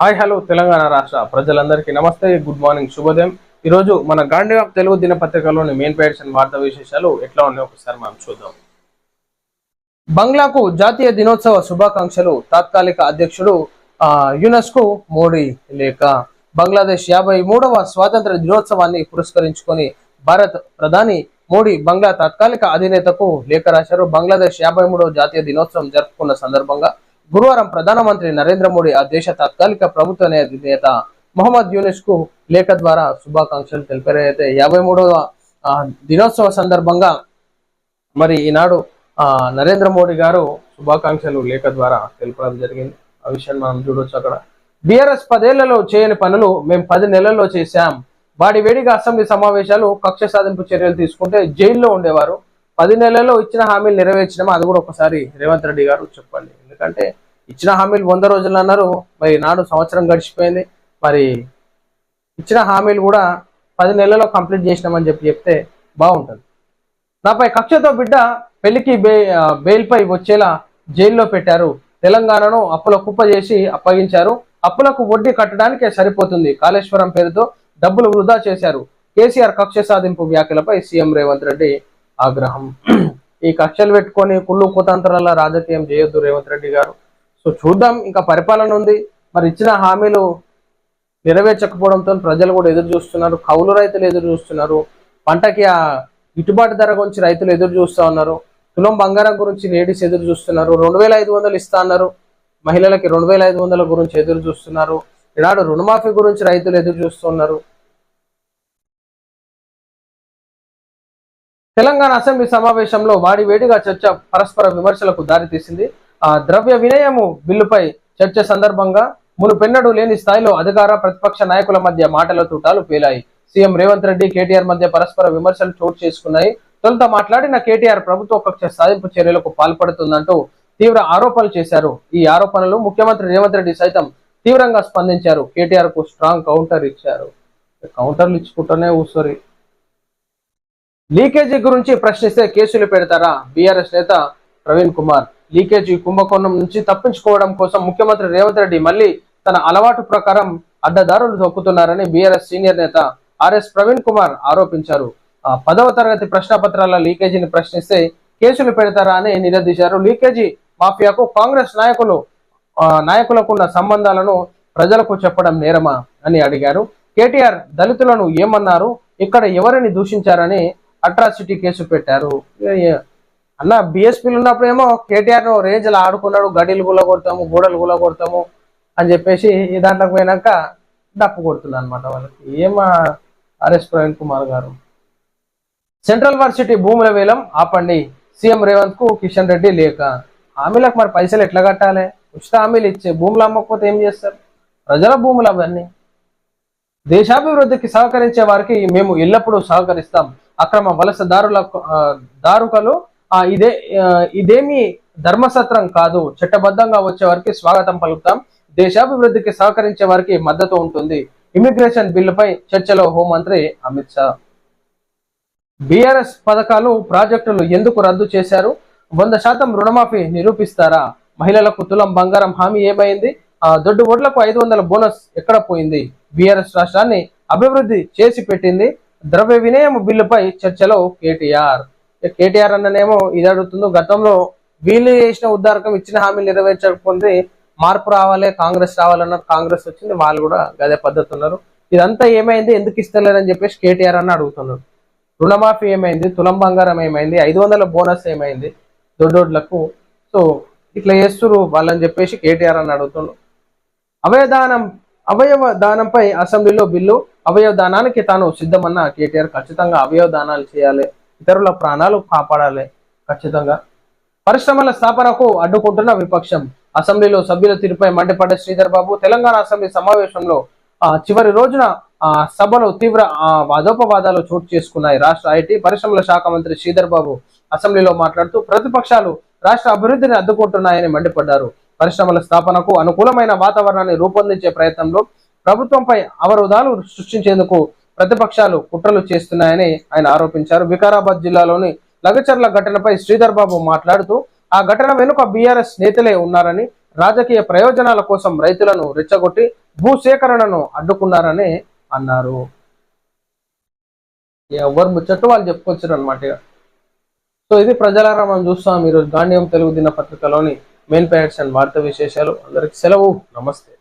Hi hello Telangana రాష్ట్ర ప్రజలందరికీ నమస్తే గుడ్ మార్నింగ్ శుభోదయం. ఈరోజు మన గాంధీ ఆఫ్ తెలుగు దినపత్రికలోని మెయిన్ పేడ్స్ వార్తా విశేషాలు ఎట్లా ఉన్నాయో ఒకసారి మనం చూద్దాం. బంగ్లాకు జాతీయ దినోత్సవ శుభాకాంక్షలు తాత్కాలిక అధ్యక్షుడు యునెస్కు యునెస్కో మోడీ లేఖ బంగ్లాదేశ్ యాభై మూడవ స్వాతంత్ర దినోత్సవాన్ని పురస్కరించుకొని భారత్ ప్రధాని మోడీ బంగ్లా తాత్కాలిక అధినేతకు లేఖ రాశారు. బంగ్లాదేశ్ యాభై మూడవ జాతీయ దినోత్సవం జరుపుకున్న సందర్భంగా గురువారం ప్రధానమంత్రి నరేంద్ర మోడీ ఆ దేశ తాత్కాలిక ప్రభుత్వ నేత మొహమ్మద్ యూనిస్కు లేఖ ద్వారా శుభాకాంక్షలు తెలిపారు అయితే యాభై మూడవ దినోత్సవ సందర్భంగా మరి ఈనాడు ఆ, నరేంద్ర మోడీ గారు శుభాకాంక్షలు లేఖ ద్వారా తెలపడం జరిగింది. ఆ విషయాన్ని మనం చూడొచ్చు అక్కడ. బీఆర్ఎస్ పదేళ్ళలో చేయని పనులు మేము పది నెలల్లో చేశాం. వాడి వేడిగా అసెంబ్లీ సమావేశాలు కక్ష సాధింపు చర్యలు తీసుకుంటే జైల్లో ఉండేవారు. పది నెలల్లో ఇచ్చిన హామీలు నెరవేర్చడం అది కూడా ఒకసారి రేవంత్ రెడ్డి గారు చెప్పండి. ఎందుకంటే ఇచ్చిన హామీలు వంద రోజులు అన్నారు. మరి నాడు సంవత్సరం గడిచిపోయింది. మరి ఇచ్చిన హామీలు కూడా పది నెలల్లో కంప్లీట్ చేసినామని చెప్పి చెప్తే బాగుంటుంది. నాపై కక్షతో బిడ్డ పెళ్ళికి బే బెయిల్పై వచ్చేలా జైల్లో పెట్టారు. తెలంగాణను అప్పుల కుప్ప చేసి అప్పగించారు. అప్పులకు వడ్డీ కట్టడానికే సరిపోతుంది. కాళేశ్వరం పేరుతో డబ్బులు వృధా చేశారు. కేసీఆర్ కక్ష సాధింపు వ్యాఖ్యలపై సీఎం రేవంత్ రెడ్డి ఆగ్రహం. ఈ కక్షలు పెట్టుకొని కుళ్ళు కుతంత్రాల రాజకీయం చేయొద్దు రేవంత్ రెడ్డి గారు. సో చూద్దాం ఇంకా పరిపాలన ఉంది. మరి ఇచ్చిన హామీలు నెరవేర్చకపోవడంతో ప్రజలు కూడా ఎదురు చూస్తున్నారు. కౌలు రైతులు ఎదురు చూస్తున్నారు. పంటకి ఆ గిట్టుబాటు ధర గురించి రైతులు ఎదురు చూస్తూ ఉన్నారు. తులం బంగారం గురించి లేడీస్ ఎదురు చూస్తున్నారు. రెండు వేల ఐదు వందలు ఇస్తా అన్నారు. మహిళలకి రెండు వేల ఐదు వందల గురించి ఎదురు చూస్తున్నారు. ఈనాడు రుణమాఫీ గురించి రైతులు ఎదురు చూస్తున్నారు తెలంగాణ అసెంబ్లీ సమావేశంలో వాడి వేడిగా చర్చ పరస్పర విమర్శలకు దారితీసింది. ద్రవ్య వినయము బిల్లుపై చర్చ సందర్భంగా మునుపెన్నడూ లేని స్థాయిలో అధికార ప్రతిపక్ష నాయకుల మధ్య మాటల తూటాలు పేలాయి. సీఎం రేవంత్ రెడ్డి కేటీఆర్ మధ్య పరస్పర విమర్శలు చోటు చేసుకున్నాయి. తొలుత మాట్లాడిన కేటీఆర్ ప్రభుత్వ కక్ష సాధింపు చర్యలకు పాల్పడుతుందంటూ తీవ్ర ఆరోపణలు చేశారు. ఈ ఆరోపణలు ముఖ్యమంత్రి రేవంత్ రెడ్డి సైతం తీవ్రంగా స్పందించారు. కేటీఆర్కు స్ట్రాంగ్ కౌంటర్ ఇచ్చారు. కౌంటర్లు ఇచ్చుకుంటూనే ఊసరి. లీకేజీ గురించి ప్రశ్నిస్తే కేసులు పెడతారా? బీఆర్ఎస్ నేత ప్రవీణ్ కుమార్. లీకేజీ కుంభకోణం నుంచి తప్పించుకోవడం కోసం ముఖ్యమంత్రి రేవంత్ రెడ్డి మళ్ళీ తన అలవాటు ప్రకారం అడ్డదారులు తొక్కుతున్నారని బీఆర్ఎస్ సీనియర్ నేత ఆర్ఎస్ ప్రవీణ్ కుమార్ ఆరోపించారు. పదవ తరగతి ప్రశ్నపత్రాల లీకేజీని ప్రశ్నిస్తే కేసులు పెడతారా అని నిలదీశారు. లీకేజీ మాఫియాకు కాంగ్రెస్ నాయకులు నాయకులకున్న సంబంధాలను ప్రజలకు చెప్పడం నేరమా అని అడిగారు. కేటీఆర్ దళితులను ఏమన్నారు? ఇక్కడ ఎవరిని దూషించారని అట్రాసిటీ కేసు పెట్టారు. అన్న బిఎస్పీలు ఉన్నప్పుడు ఏమో కేటీఆర్ రేంజ్లో ఆడుకున్నాడు గడిలు గుల కొడతాము గోడలు గుల కొడతాము అని చెప్పేసి ఈ దాంట్లోకి పోయినాక డప్పు కొడుతున్నా అనమాట వాళ్ళకి ఏమా ఆర్ఎస్ ప్రవీణ్ కుమార్ గారు? సెంట్రల్ వర్సిటీ భూముల వేలం ఆపండి. సీఎం రేవంత్కు కిషన్ రెడ్డి లేక. హామీలకు మరి పైసలు ఎట్లా కట్టాలి? ఉచిత హామీలు ఇచ్చే భూములు అమ్మకపోతే ఏం చేస్తారు? ప్రజల భూములు అవన్నీ. దేశాభివృద్ధికి సహకరించే వారికి మేము ఎల్లప్పుడూ సహకరిస్తాం. అక్రమ వలసదారుల దారుకలు ఇదే ఇదేమి ధర్మసత్రం కాదు. చట్టబద్ధంగా వచ్చే వారికి స్వాగతం పలుకుతాం. దేశాభివృద్ధికి సహకరించే వారికి మద్దతు ఉంటుంది. ఇమిగ్రేషన్ బిల్లుపై చర్చలో హోంమంత్రి అమిత్ షా. బీఆర్ఎస్ పథకాలు ప్రాజెక్టులు ఎందుకు రద్దు చేశారు? వంద శాతం రుణమాఫీ నిరూపిస్తారా? మహిళలకు తులం బంగారం హామీ ఏమైంది? ఆ దొడ్డు ఓట్లకు ఐదు వందల బోనస్ ఎక్కడ పోయింది? బీఆర్ఎస్ రాష్ట్రాన్ని అభివృద్ధి చేసి పెట్టింది. ద్రవ్య వినయం బిల్లుపై చర్చలో కేటీఆర్. కేటీఆర్ అన్ననేమో ఇది అడుగుతుందో గతంలో వీళ్ళు చేసిన ఉద్దారకం ఇచ్చిన హామీలు నెరవేర్చకపోతే మార్పు రావాలి కాంగ్రెస్ రావాలన్నారు కాంగ్రెస్ వచ్చింది వాళ్ళు కూడా గదే పద్ధతి ఉన్నారు. ఇదంతా ఏమైంది ఎందుకు ఇస్తలేరని చెప్పేసి కేటీఆర్ అన్న అడుగుతున్నారు రుణమాఫీ ఏమైంది తులం బంగారం ఏమైంది ఐదు వందల బోనస్ ఏమైంది దొడ్డోడ్లకు. సో ఇట్లా చేస్తురు వాళ్ళని చెప్పేసి కేటీఆర్ అని అడుగుతుండ్రు అవయదానం అవయవ దానంపై అసెంబ్లీలో బిల్లు అవయవ దానానికి తాను సిద్ధమన్న కేటీఆర్ ఖచ్చితంగా అవయవ దానాలు చేయాలి. ఇతరుల ప్రాణాలు కాపాడాలి. ఖచ్చితంగా. పరిశ్రమల స్థాపనకు అడ్డుకుంటున్న విపక్షం. అసెంబ్లీలో సభ్యుల తీరుపై మండిపడ్డ శ్రీధర్ బాబు తెలంగాణ అసెంబ్లీ సమావేశంలో చివరి రోజున ఆ, సభలో తీవ్ర ఆ, వాదోపవాదాలు చోటు చేసుకున్నాయి. రాష్ట్ర ఐటీ పరిశ్రమల శాఖ మంత్రి శ్రీధర్ బాబు అసెంబ్లీలో మాట్లాడుతూ ప్రతిపక్షాలు రాష్ట్ర అభివృద్ధిని అడ్డుకుంటున్నాయని మండిపడ్డారు. పరిశ్రమల స్థాపనకు అనుకూలమైన వాతావరణాన్ని రూపొందించే ప్రయత్నంలో ప్రభుత్వంపై అవరోధాలు సృష్టించేందుకు ప్రతిపక్షాలు కుట్రలు చేస్తున్నాయని ఆయన ఆరోపించారు. వికారాబాద్ జిల్లాలోని లగచర్ల ఘటనపై శ్రీధర్ బాబు మాట్లాడుతూ ఆ ఘటన వెనుక బీఆర్ఎస్ నేతలే ఉన్నారని రాజకీయ ప్రయోజనాల కోసం రైతులను రెచ్చగొట్టి భూసేకరణను అడ్డుకున్నారని అన్నారు. ఎవరు ముచ్చట్టు వాళ్ళు చెప్పుకొచ్చారు అనమాట సో ఇది ప్రజలారా మనం చూస్తాం. ఈరోజు గాంధీయం తెలుగు దినపత్రికలోని మెయిన్ ప్యాట్స్ అండ్ వార్త విశేషాలు. అందరికి సెలవు. నమస్తే.